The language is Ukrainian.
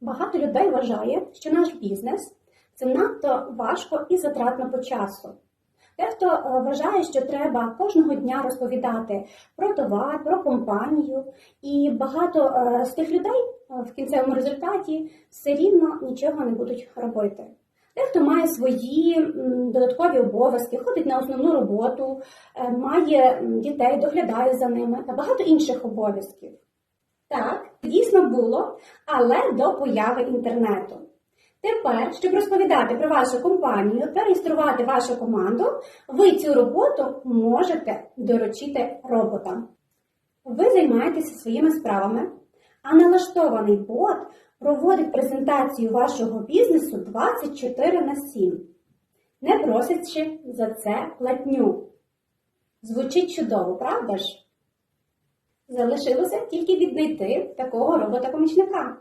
Багато людей вважає, що наш бізнес це надто важко і затратно по часу. Дехто е, вважає, що треба кожного дня розповідати про товар, про компанію, і багато е, з тих людей е, в кінцевому результаті все рівно нічого не будуть робити. Дехто має свої додаткові обов'язки, ходить на основну роботу, має дітей, доглядає за ними та багато інших обов'язків. Так, дійсно було, але до появи інтернету. Тепер, щоб розповідати про вашу компанію та реєструвати вашу команду, ви цю роботу можете доручити роботам. Ви займаєтеся своїми справами, а налаштований бот проводить презентацію вашого бізнесу 24 на 7, не просячи за це платню. Звучить чудово, правда ж? Залишилося тільки віднайти такого робота-помічника.